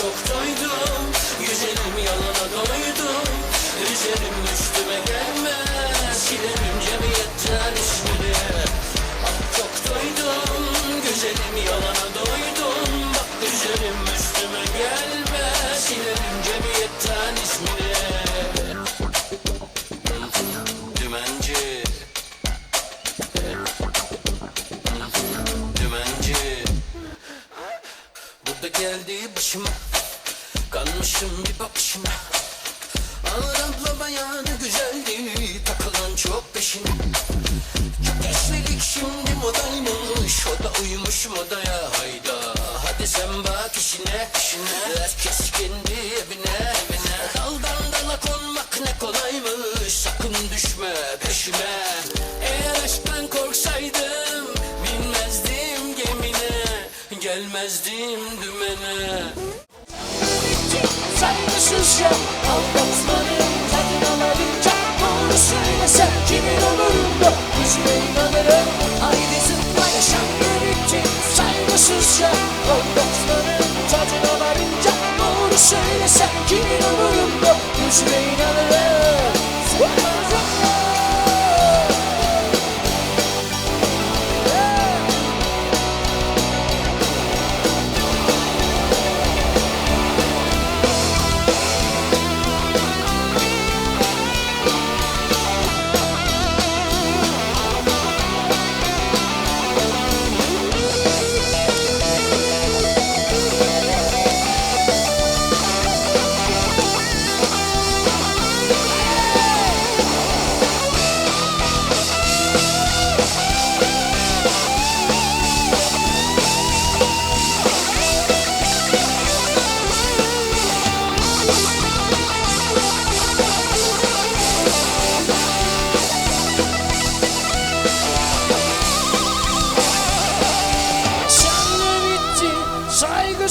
çok doydum Güzelim yalana doydum. Üzerim üstüme gelmez Silerim cemiyetten ismini Ah çok doydum Güzelim yalana doydum. Bak üzerim üstüme gelmez Silerim cemiyetten ismini Dümenci. Dümenci. Burada geldi başıma Kanmışım bir bakışına. Ağır bayanı güzeldi Takılan çok peşine. Çok eşlilik şimdi modaymış O da uyumuş modaya. Hayda Hadi sen bak işine işine. Herkes kendi evine evine. Daldan dala konmak ne kolaymış Sakın düşme peşime. Eğer aşktan korksaydım Binmezdim gemine Gelmezdim dümene Saygısızca aldatmanın tadına varınca Doğru kimin olurum da Yüzüne inanırım Haydi zıpla yaşam birlikte Saygısızca aldatmanın tadına varınca Doğru kimin olurum da Yüzüne inanırım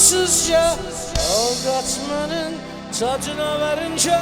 saygısızca Aldatmanın tadına varınca